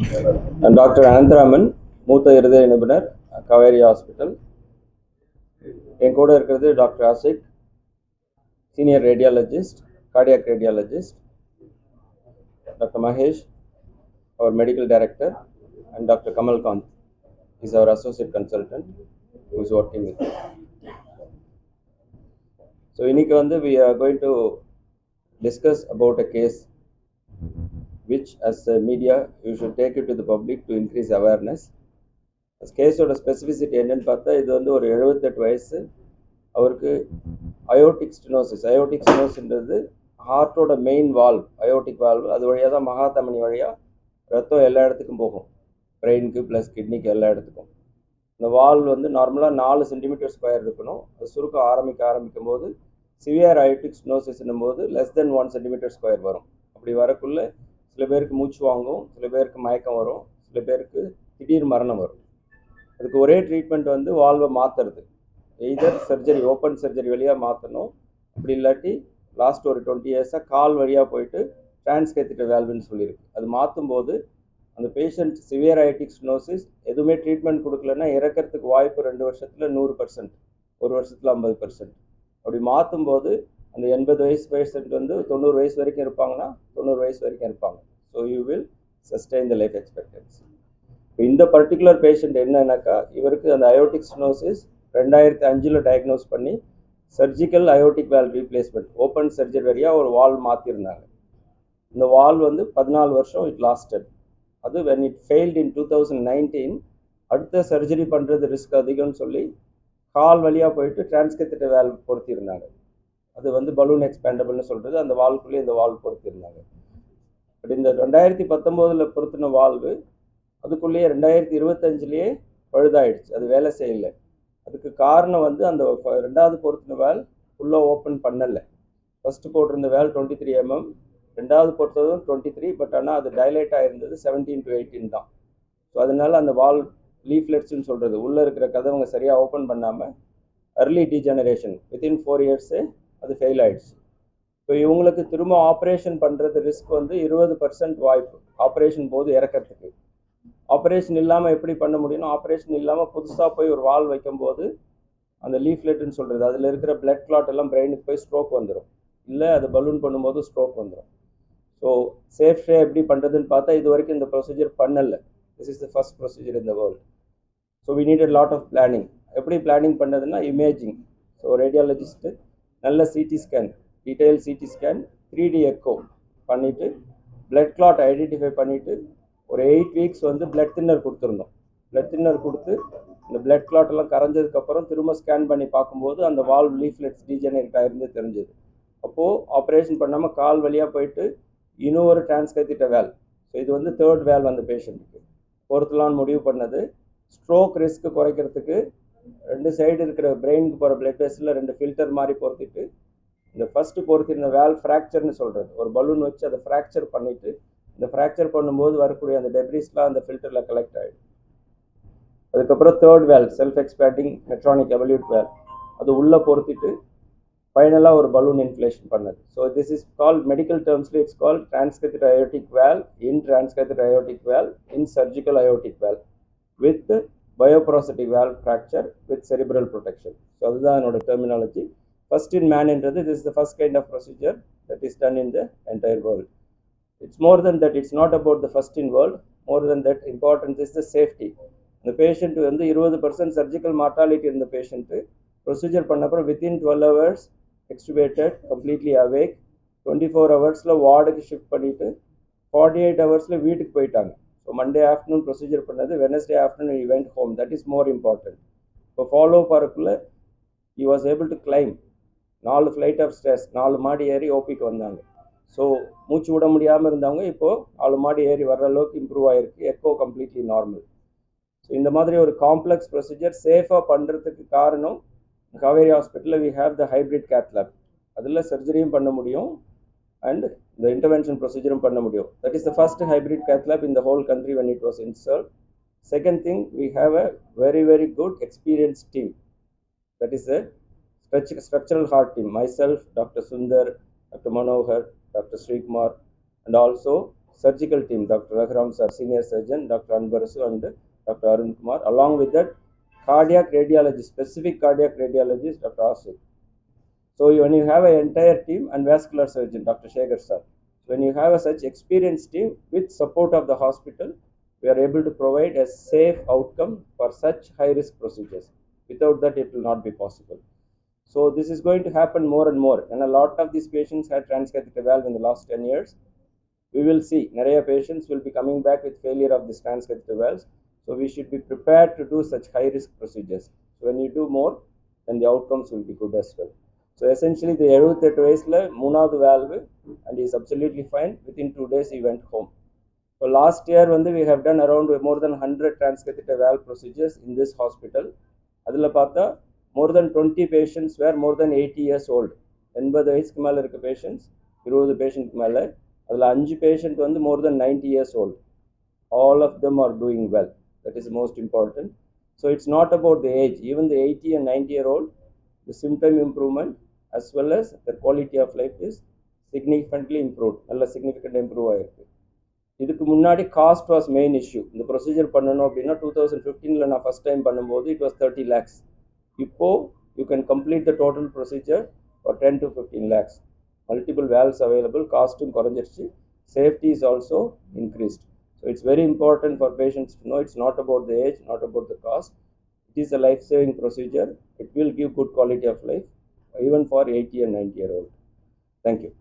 Doctor Anantharaman மூத்த இருதய நிபுணர் காவேரி ஹாஸ்பிட்டல் என் கூட இருக்கிறது doctor Ashiq senior radiologist cardiac radiologist doctor Mahesh our medical director and doctor Kamalkant is our associate consultant who is working with so இன்னைக்கு வந்து we are going to discuss about a case which as a media you should take it to the public to increase awareness. கேஸோட specificity என்னன்னு பார்த்தா இது வந்து ஒரு எழுபத்தெட்டு வயசு. அவருக்கு அயோட்டிக் ஸ்டினோசிஸ் அயோட்டிக் ஸ்டினோஸ்ன்றது ஹார்ட்டோட மெயின் வால்வ் அயோட்டிக் வால்வ் அது வழியாக தான் மகாதமனி வழியாக ரத்தம் எல்லா இடத்துக்கும் போகும். பிரெயினுக்கு ப்ளஸ் கிட்னிக்கு எல்லா இடத்துக்கும். இந்த வால்வ் வந்து நார்மலாக நாலு சென்டிமீட்டர் ஸ்கொயர் இருக்கணும். அது சுருக்க ஆரம்பிக்க ஆரம்பிக்கும் போது சிவியர் அயோட்டிக் ஸ்னோசிஸ்னும் போது less than one centimetre square வரும். அப்படி வரக்குள்ளே சில பேருக்கு மூச்சு வாங்கும் சில பேருக்கு மயக்கம் வரும் சில பேருக்கு திடீர் மரணம் வரும். அதுக்கு ஒரே ட்ரீட்மெண்ட் வந்து வால்வை மாற்றுறது எய்தர் சர்ஜரி ஓப்பன் சர்ஜரி வழியாக மாற்றணும் அப்படி இல்லாட்டி லாஸ்ட் ஒரு டுவெண்ட்டி இயர்ஸாக கால் வழியாக போயிட்டு டிரான்ஸ்கேத்திட்டர் வேல்வுன்னு சொல்லியிருக்கு அது மாற்றும் போது அந்த பேஷண்ட் சிவியர் ஐட்டிக் ஸ்னோசிஸ் எதுவுமே ட்ரீட்மெண்ட் கொடுக்கலன்னா இறக்கிறதுக்கு வாய்ப்பு ரெண்டு வருஷத்தில் நூறு பர்சன்ட் ஒரு வருஷத்தில் ஐம்பது பர்சன்ட் அப்படி மாற்றும் போது அந்த எண்பது வயசு பேஷண்ட் வந்து தொண்ணூறு வயசு வரைக்கும் இருப்பாங்கன்னா தொண்ணூறு வயசு வரைக்கும் இருப்பாங்க. So you will sustain the life expectancy இப்போ இந்த பர்டிகுலர் பேஷண்ட் என்னன்னாக்கா இவருக்கு அந்த அயோட்டிக் ஸ்னோசிஸ் ரெண்டாயிரத்தி அஞ்சில் டயக்னோஸ் பண்ணி surgical aortic valve replacement open surgery வழியாக ஒரு வால் மாற்றிருந்தாங்க இந்த வால் வந்து பதினாலு வருஷம் இட் லாஸ்டட் அது when it failed in two thousand nineteen அடுத்த சர்ஜரி பண்ணுறது ரிஸ்க் அதிகம்னு சொல்லி கால் வழியாக போயிட்டு டிரான்ஸ்கெத்திட்ட வேல் பொருத்தியிருந்தாங்க அது வந்து பலூன் எக்ஸ்பேண்டபிள்னு சொல்கிறது அந்த வால்வுக்குள்ளே இந்த வால் பொருத்திருந்தாங்க பட் இந்த ரெண்டாயிரத்தி பத்தொம்போதில் பொருத்தின வால்வு அதுக்குள்ளேயே ரெண்டாயிரத்தி இருபத்தஞ்சிலேயே பழுதாயிடுச்சு. அது வேலை செய்யலை. அதுக்கு காரணம் வந்து அந்த ரெண்டாவது பொருத்தின வேல் உள்ளே ஓப்பன் பண்ணலை. ஃபஸ்ட்டு போட்டிருந்த வேல் டுவெண்ட்டி த்ரீ எம்எம் ரெண்டாவது பொறுத்ததும் டுவெண்ட்டி த்ரீ பட் ஆனால் அது டைலேட் ஆகிருந்தது செவன்டீன் டு எயிட்டீன் தான். ஸோ அதனால் அந்த வால் லீஃப்லெட்ஸ்னு சொல்கிறது உள்ளே இருக்கிற கதவங்க சரியாக ஓப்பன் பண்ணாமல் early degeneration within four years அது ஃபெயில் ஆகிடுச்சு இப்போ இவங்களுக்கு திரும்ப ஆப்ரேஷன் பண்ணுறது ரிஸ்க் வந்து இருபது பர்சன்ட் வாய்ப்பு. ஆப்ரேஷன் போது இறக்கிறதுக்கு. ஆப்ரேஷன் இல்லாமல் எப்படி பண்ண முடியும்னா ஆப்ரேஷன் இல்லாமல் புதுசாக போய் ஒரு வால் வைக்கும்போது அந்த லீஃப்லெட்னு சொல்கிறது அதில் இருக்கிற பிளட் கிளாட் எல்லாம் பிரெயினுக்கு போய் ஸ்ட்ரோக் வந்துடும் இல்லை அது பலூன் பண்ணும்போது ஸ்ட்ரோக் வந்துடும் ஸோ சேஃப்டே எப்படி பண்ணுறதுன்னு பார்த்தா இது வரைக்கும் இந்த ப்ரொசீஜர் பண்ணலை. This is the first procedure in the world so we need lot of planning எப்படி பிளானிங் பண்ணதுன்னா இமேஜிங் ஸோ ரேடியாலஜிஸ்ட்டு நல்ல CT scan detail CT scan three D echo பண்ணிவிட்டு பிளட் கிளாட் ஐடென்டிஃபை பண்ணிவிட்டு ஒரு எயிட் வீக்ஸ் வந்து blood thinner கொடுத்துருந்தோம். Blood thinner கொடுத்து இந்த பிளட் கிளாட் எல்லாம் கரைஞ்சதுக்கப்புறம் திரும்ப ஸ்கேன் பண்ணி பார்க்கும்போது அந்த வால்வ் லீஃப்லெட்ஸ் டீஜெனரேட் ஆகிருந்து தெரிஞ்சது. அப்போது ஆப்ரேஷன் பண்ணாமல் கால் வழியாக போயிட்டு இன்னொரு டிரான்ஸ்கத்திட்ட வேல் ஸோ இது வந்து தேர்ட் வேல் அந்த பேஷண்ட்டுக்கு பொறுத்தலான்னு முடிவு பண்ணது. ஸ்ட்ரோக் ரிஸ்க் குறைக்கிறதுக்கு ரெண்டு சைடு இருக்கிற பிரெயினுக்கு போகிற பிளட் வெஸ்டில் ரெண்டு ஃபில்டர் மாதிரி பொருத்திட்டு இந்த ஃபஸ்ட்டு பொருத்திருந்த வேல் ஃப்ராக்சர்னு சொல்கிறது ஒரு பலூன் வச்சு அதை ஃப்ராக்சர் பண்ணிவிட்டு இந்த ஃப்ராக்சர் பண்ணும்போது வரக்கூடிய அந்த டெப்ரிஸ்லாம் அந்த ஃபில்டரில் கலெக்ட் ஆகிடும் அதுக்கப்புறம் third valve self expanding Medtronic Evolut valve அது உள்ளே பொறுத்திட்டு ஃபைனலாக ஒரு பலூன் இன்ஃப்ளேஷன் பண்ணது. So this is call medical டேர்ம்ஸில் it's call transcatheter aortic valve in transcatheter aortic valve in surgical aortic valve with bioprosthetic valve fracture with cerebral protection so அதுதான் என்னோட terminology first in மேன்ன்றது this is the first kind of procedure that is done in the entire world it's more than that it's not about the first in world more than that importance is the safety இந்த patient வந்து இருபது percent surgical mortality இருந்த patient procedure பண்ண அப்புறம் within twelve hours extubated completely awake twenty four ஹவர்ஸில் வார்டுக்கு shift பண்ணிவிட்டு forty eight ஹவர்ஸில் வீட்டுக்கு போயிட்டாங்க. ஸோ மண்டே ஆஃப்டர்நூன் ப்ரொசீஜர் பண்ணது Wednesday afternoon he went home that is more important இப்போ follow பார்க்குள்ள he was able to climb நாலு ஃப்ளைட் ஆஃப் ஸ்ட்ரெஸ் நாலு மாடி ஏறி ஓபிக்கு வந்தாங்க. ஸோ மூச்சு விட முடியாமல் இருந்தவங்க இப்போது நாலு மாடி ஏறி வர்ற அளவுக்கு இம்ப்ரூவ் ஆகிருக்கு எக்கோ கம்ப்ளீட்லி நார்மல் ஸோ இந்த மாதிரி ஒரு காம்ப்ளெக்ஸ் ப்ரொசீஜர் சேஃபாக பண்ணுறதுக்கு காரணம் காவேரி ஹாஸ்பிட்டலில் we have the hybrid cath அதில் சர்ஜரியும் பண்ண முடியும். அண்ட் இந்த இன்டர்வென்ஷன் ப்ரொசீஜரும் பண்ண முடியும் that is the first hybrid cath lab in the whole country when it was install second thing we have a very very good experience team that is a structural heart team myself dr sundar dr manohar dr srikumar and also surgical team, Dr. Raghuram sir, senior surgeon, Dr. Anbarasu and Dr. Arun Kumar. Along with that, cardiac radiologist, specific cardiac radiologist, Dr. Asif. so when you have an entire team and vascular surgeon, Dr. Shekhar sir, when you have a such experienced team with support of the hospital, we are able to provide a safe outcome for such high risk procedures. Without that, it will not be possible. So this is going to happen more and more. And a lot of these patients had transcatheter valve in the last 10 years. We will see. Naraya patients will be coming back with failure of these transcatheter valves. So we should be prepared to do such high risk procedures. So when you do more, then the outcomes will be good as well. So essentially the எழுபத்தெட்டு வயசுல மூணாவது valve and he is absolutely fine. Within two days he went home. So last year வந்து we have done around more than 100 transcatheter valve procedures in this hospital. அதில் பார்த்தா more than twenty patients were more than eighty years old எண்பது வயசுக்கு மேலே இருக்க patients இருபது பேஷண்ட்க்கு மேலே அதில் அஞ்சு பேஷண்ட் வந்து more than ninety years old all of them are doing well that is most important so it's not about the age even the eighty and ninety year old the symptom improvement as well as the quality of life is significantly improve நல்ல significant improve ஆகிருக்கு இதுக்கு முன்னாடி cost was main issue இந்த procedure பண்ணணும் அப்படின்னா two thousand ஃபிஃப்டீனில் நான் first time பண்ணும்போது இட் வாஸ் தேர்ட்டி லேக்ஸ் இப்போது you can complete the total procedure for ten to fifteen lakhs multiple valves available காஸ்ட்டும் குறைஞ்சிருச்சு safety is also increased so it's very important for patients to know it's not about the age not about the cost it is a life saving procedure it will give good quality of life even for 80 and 90 year old. Thank you.